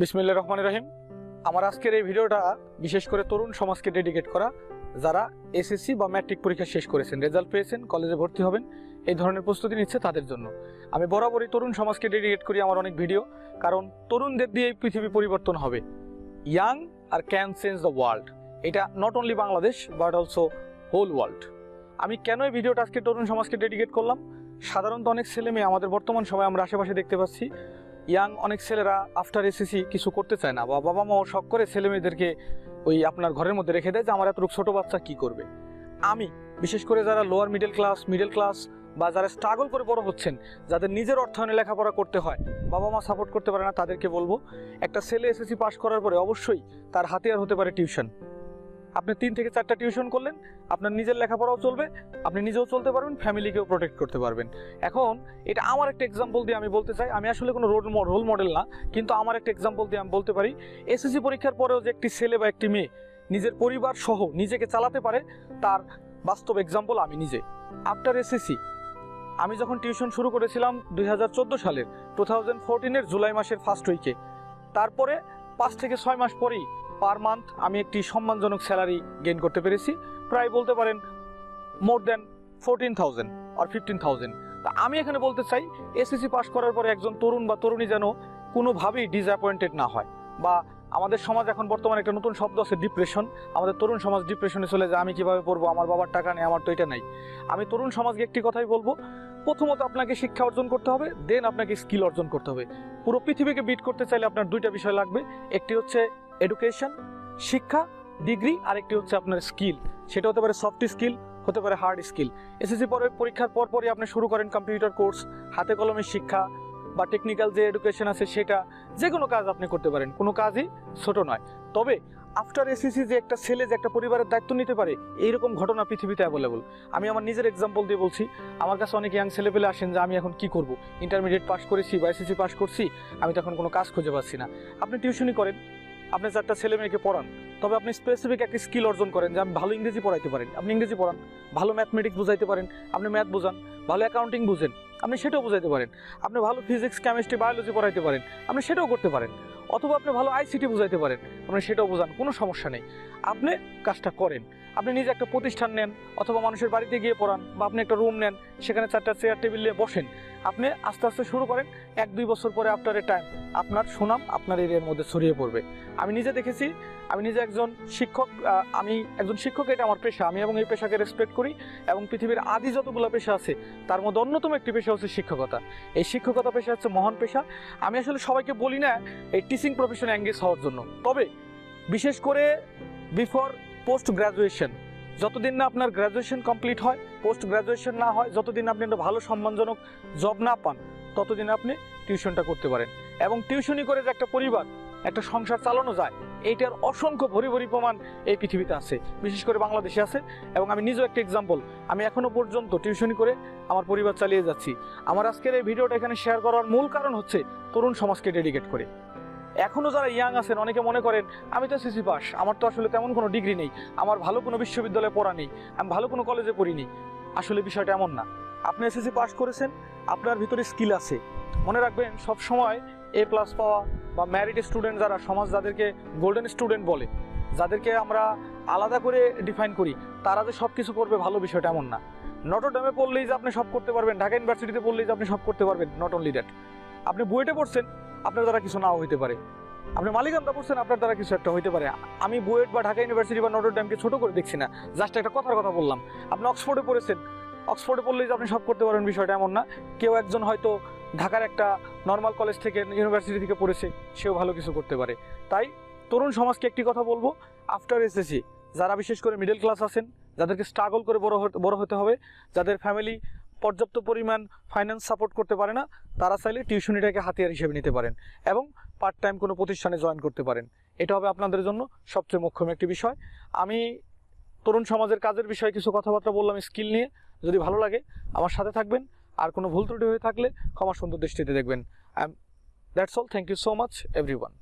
বিসমিল্লা রহমান রহিম। আমার আজকের এই ভিডিওটা বিশেষ করে তরুণ সমাজকে ডেডিকেট করা। যারা এসএসসি বা ম্যাট্রিক পরীক্ষা শেষ করেছেন রেজাল্ট পেয়েছেন কলেজে ভর্তি হবেন, এই ধরনের প্রস্তুতি নিচ্ছে তাদের জন্য। আমি বরাবরই তরুণ সমাজকে ডেডিকেট করি আমার অনেক ভিডিও কারণ তরুণদের দিয়ে এই পৃথিবী পরিবর্তন হবে। Younger can change the world এটা not only Bangladesh but also whole world আমি কেন এই ভিডিওটা আজকে তরুণ সমাজকে ডেডিকেট করলাম? সাধারণত অনেক ছেলে মেয়ে আমাদের বর্তমান সময় আমরা আশেপাশে দেখতে পাচ্ছি। ইয়াং অনেক ছেলেরা আফটার এসএসসি কিছু করতে চায় না বা বাবা মাও শখ করে ছেলে মেয়েদেরকে ওই আপনার ঘরের মধ্যে রেখে দেয় যে আমার এতটুকু ছোটো বাচ্চা কি করবে। আমি, বিশেষ করে যারা lower middle class middle class বা যারা স্ট্রাগল করে বড় হচ্ছেন, যাদের নিজের অর্থায়নে লেখাপড়া করতে হয়, বাবা মা সাপোর্ট করতে পারে না, তাদেরকে বলব, একটা ছেলে এসএসসি পাস করার পরে অবশ্যই তার হাতিয়ার হতে পারে টিউশন আপনি তিন থেকে চারটা টিউশন করলেন, আপনার নিজের লেখাপড়াও চলবে, আপনি নিজেও চলতে পারবেন, ফ্যামিলিকেও প্রোটেক্ট করতে পারবেন। এখন এটা আমার একটা এক্সাম্পল দিয়ে আমি বলতে চাই, আমি আসলে কোনো রোল রোল মডেল না, কিন্তু আমার একটা এক্সাম্পল দিয়ে আমি বলতে পারি এসএসসি পরীক্ষার পরেও যে একটি ছেলে বা একটি মেয়ে নিজের পরিবার সহ নিজেকে চালাতে পারে, তার বাস্তব এক্সাম্পল আমি নিজে। আফটার এসএসসি আমি যখন টিউশন শুরু করেছিলাম দুই হাজার চোদ্দ সালের টু থাউজেন্ড ফোরটিনের জুলাই মাসের ফার্স্ট উইকে তারপরে পাঁচ থেকে ছয় মাস পরেই পার মান্থ আমি একটি সম্মানজনক স্যালারি গেইন করতে পেরেছি। প্রায় বলতে পারেন মোর দেন ফোরটিন থাউজেন্ড আর ফিফটিন থাউজেন্ড। তা আমি এখানে বলতে চাই, এসএসসি পাস করার পরে একজন তরুণ বা তরুণী যেন কোনোভাবেই ডিসঅ্যাপয়েন্টেড না হয় বা আমাদের সমাজ এখন বর্তমানে একটা নতুন শব্দ আছে ডিপ্রেশন আমাদের তরুণ সমাজ ডিপ্রেশনে চলে যায়, আমি কীভাবে পড়ব, আমার বাবার টাকা নেই, আমার তো এটা নাই। আমি তরুণ সমাজকে একটি কথাই বলব, প্রথমত আপনাকে শিক্ষা অর্জন করতে হবে দেন আপনাকে স্কিল অর্জন করতে হবে। পুরো পৃথিবীকে বিট করতে চাইলে আপনার দুইটা বিষয় লাগবে, একটি হচ্ছে এডুকেশন শিক্ষা ডিগ্রি আর একটি হচ্ছে আপনার স্কিল সেটা হতে পারে সফট স্কিল হতে পারে হার্ড স্কিল এসএসসি পরে পরীক্ষার পর পরই আপনি শুরু করেন কম্পিউটার কোর্স হাতে কলমের শিক্ষা বা টেকনিক্যাল যে এডুকেশন আছে সেটা যে কোনো কাজ আপনি করতে পারেন। কোনো কাজই ছোট নয়। তবে আফটার এসএসসি যে একটা ছেলে, যে একটা পরিবারের দায়িত্ব নিতে পারে, এইরকম ঘটনা পৃথিবীতে অ্যাভেলেবল আমি আমার নিজের এক্সাম্পল দিয়ে বলছি। আমার কাছে অনেক ইয়াং ছেলে পেলে আসেন যে, আমি এখন কি করব? ইন্টারমিডিয়েট পাস করেছি বা এসএসসি পাস করছি, আমি তখন কোনো কাজ খুঁজে পাচ্ছি না। আপনি টিউশনই করেন। আপনি চারটা ছেলে মেয়েকে পড়ান, তবে আপনি স্পেসিফিক একটা স্কিল অর্জন করেন যে আমি ভালো ইংরেজি পড়াইতে পারেন আপনি ইংরেজি পড়ান, ভালো ম্যাথমেটিক্স বুঝাইতে পারেন, আপনি ম্যাথ বোঝান। ভালো অ্যাকাউন্টিং বুঝেন, আপনি সেটাও বুঝাইতে পারেন। আপনি ভালো ফিজিক্স কেমিস্ট্রি বায়োলজি পড়াইতে পারেন, আপনি সেটাও করতে পারেন। অথবা আপনি ভালো আইসিটি বুঝাইতে পারেন, আপনি সেটাও বোঝান, কোনো সমস্যা নেই। আপনি কাজটা করেন, আপনি নিজে একটা প্রতিষ্ঠান নেন, অথবা মানুষের বাড়িতে গিয়ে পড়ান, বা আপনি একটা রুম নেন, সেখানে চারটা চেয়ার টেবিল নিয়ে বসেন। আপনি আস্তে আস্তে শুরু করেন, এক দুই বছর পরে আফটার এ টাইম আপনার সুনাম আপনার এরিয়ার মধ্যে ছড়িয়ে পড়বে। আমি নিজে দেখেছি, আমি নিজে একজন শিক্ষক আমি একজন শিক্ষক, এটা আমার পেশা। আমি এবং এই পেশাকে রেসপেক্ট করি এবং পৃথিবীর আদি যতগুলো পেশা আছে তার মধ্যে অন্যতম একটি পেশা হচ্ছে শিক্ষকতা। এই শিক্ষকতা পেশা হচ্ছে মহান পেশা। আমি আসলে সবাইকে বলি না, এই টিচিং প্রফেশনে এঙ্গেজ হওয়ার জন্য। তবে বিশেষ করে বিফোর পোস্ট গ্রাজুয়েশন যতদিন না আপনার গ্রাজুয়েশন কমপ্লিট হয় পোস্ট গ্রাজুয়েশন না হয়, যতদিন আপনি একটা ভালো সম্মানজনক জব না পান, ততদিন আপনি টিউশনটা করতে পারেন। এবং টিউশনি করে যে একটা পরিবার একটা সংসার চালানো যায়, এইটার অসংখ্য ভরি ভরি প্রমাণ এই পৃথিবীতে আছে। বিশেষ করে বাংলাদেশে আছে এবং আমি নিজেও একটা এক্সাম্পল আমি এখনও পর্যন্ত টিউশনি করে আমার পরিবার চালিয়ে যাচ্ছি। আমার আজকের এই ভিডিওটা এখানে শেয়ার করার মূল কারণ হচ্ছে তরুণ সমাজকে ডেডিকেট করে। এখনও যারা ইয়াং আছেন, অনেকে মনে করেন, আমি তো সিসি পাস আমার তো আসলে তেমন কোনো ডিগ্রি নেই, আমার ভালো কোনো বিশ্ববিদ্যালয়ে পড়া নেই, আমি ভালো কোনো কলেজে পড়িনি। আসলে বিষয়টা এমন না। আপনি এসএসসি পাস করেছেন, আপনার ভিতরে স্কিল আছে। মনে রাখবেন সব সময় এ প্লাস পাওয়া বা ম্যারিড স্টুডেন্ট যারা, সমাজ যাদেরকে গোল্ডেন স্টুডেন্ট বলে, যাদেরকে আমরা আলাদা করে ডিফাইন করি, তারা যে সব কিছু করবে ভালো বিষয়টা এমন না। নটরডেমে পড়লেই যে আপনি সব করতে পারবেন, ঢাকা ইউনিভার্সিটিতে পড়লেই যে আপনি সব করতে পারবেন নট অনলি দ্যাট আপনি বুয়েটে পড়ছেন, আপনার দ্বারা কিছু নাও হইতে পারে। আপনি মালিকান্দা পড়ছেন, আপনার দ্বারা কিছু একটা হইতে পারে। আমি বুয়েট বা ঢাকা ইউনিভার্সিটি বা নটরডেমকে ছোটো করে দেখছি না জাস্ট একটা কথার কথা বললাম। আপনি অক্সফোর্ডে পড়েছেন, অক্সফোর্ডে পড়লেই যে আপনি সব করতে পারবেন বিষয়টা এমন না। কেউ একজন হয়তো ঢাকার একটা নর্মাল কলেজ থেকে ইউনিভার্সিটি থেকে পড়েছে, সেও ভালো কিছু করতে পারে। তাই তরুণ সমাজকে একটি কথা বলব আফটার এসএসসি যারা বিশেষ করে মিডল ক্লাস আছেন, যাদেরকে স্ট্রাগল করে বড় বড় হতে হবে, যাদের ফ্যামিলি পর্যাপ্ত পরিমাণ ফাইন্যান্স সাপোর্ট করতে পারে না, তারা চাইলে টিউশনিটাকে হাতিয়ার হিসেবে নিতে পারেন এবং পার্ট টাইম কোনো প্রতিষ্ঠানে জয়েন করতে পারেন। এটা হবে আপনাদের জন্য সবচেয়ে মুখ্যম একটি বিষয়। আমি তরুণ সমাজের কাজের বিষয়ে কিছু কথাবার্তা বললাম স্কিল নিয়ে। যদি ভালো লাগে, আমার সাথে থাকবেন। আর কোনো ভুল ত্রুটি হয়ে থাকলে ক্ষমা সুন্দর দৃষ্টিতে দেখবেন। That's all thank you so much everyone